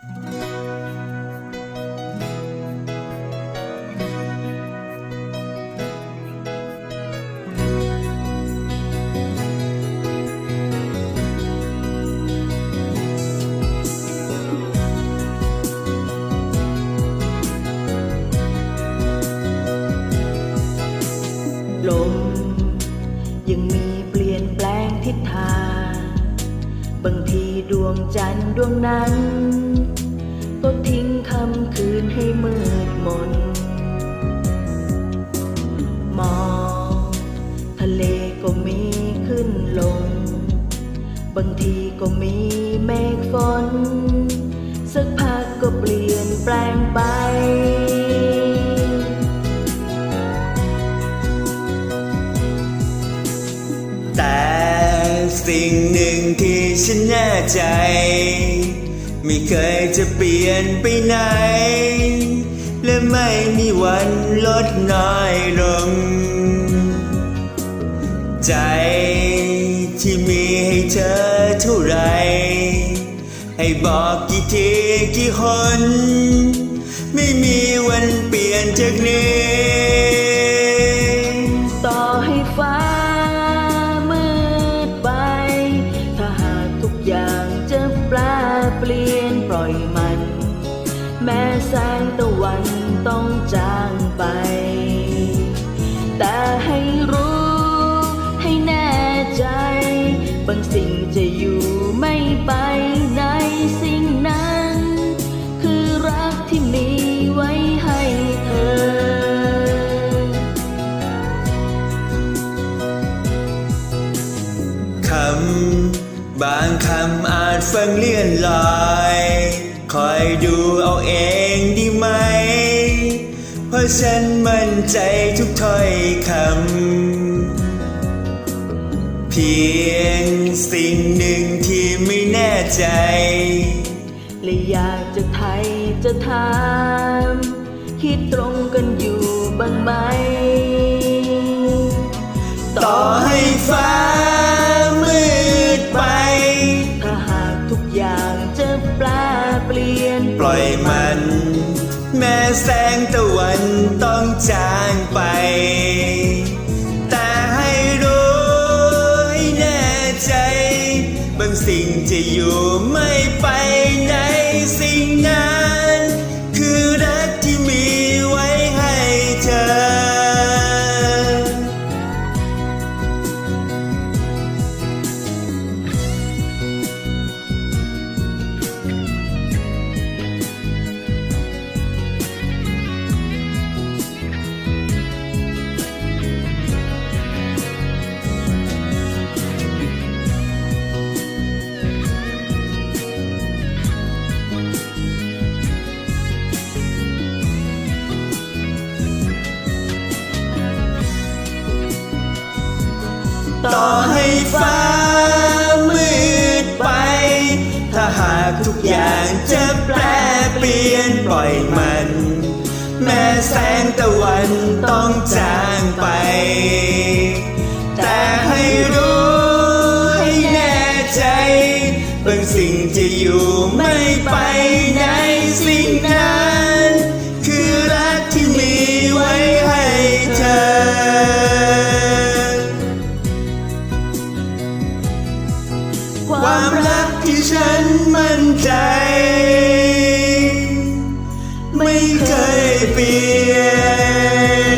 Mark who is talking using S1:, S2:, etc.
S1: ลมยังมีเปลี่ยนแปลงทิศทาง บางทีดวงจันทร์ดวงนั้น มน มองทะเลก็มีขึ้นลง บางทีก็มีเมฆฝน สักพักก็เปลี่ยนแปลงไป
S2: แต่สิ่งหนึ่งที่ฉันแน่ใจ ไม่เคยจะเปลี่ยนไปไหน และไม่มีวันลดน้อยลง ใจที่มีให้เธอเท่าไร ให้บอกกี่ทีกี่คน ไม่มีวันเปลี่ยนจากนี้
S1: แม้แสงตะวันต้องจางไป แต่ให้รู้ให้แน่ใจ บางสิ่งจะอยู่ไม่ไปไหนสิ่งนั้น คือรักที่มีไว้ให้เธอ
S2: คำ บางคำอาจฟังเลื่อนลอย คอยดูเอาเอง ฉันมั่นใจทุกถ้อยคำ เพียงสิ่งหนึ่งที่ไม่แน่ใจ
S1: และอยากจะไทยจะถามคิดตรงกันอยู่บ้างไหม
S2: ต่อให้ฟ้ามืดไป
S1: ถ้าหากทุกอย่างจะแปลเปลี่ยน
S2: ปล่อยมัน แม้แสงตะวันต้อง จางไป แต่ให้รู้ให้แน่ใจ บางสิ่งจะอยู่ไม่ไป ต่อให้ฟ้ามืดไป ถ้าหากทุกอย่างจะแปรเปลี่ยนปล่อยมัน แม้แสงตะวันต้องจางไป แต่ให้รู้ให้แน่ใจบางสิ่งจะ ความรักที่ฉันมั่นใจ ไม่เคยเปลี่ยน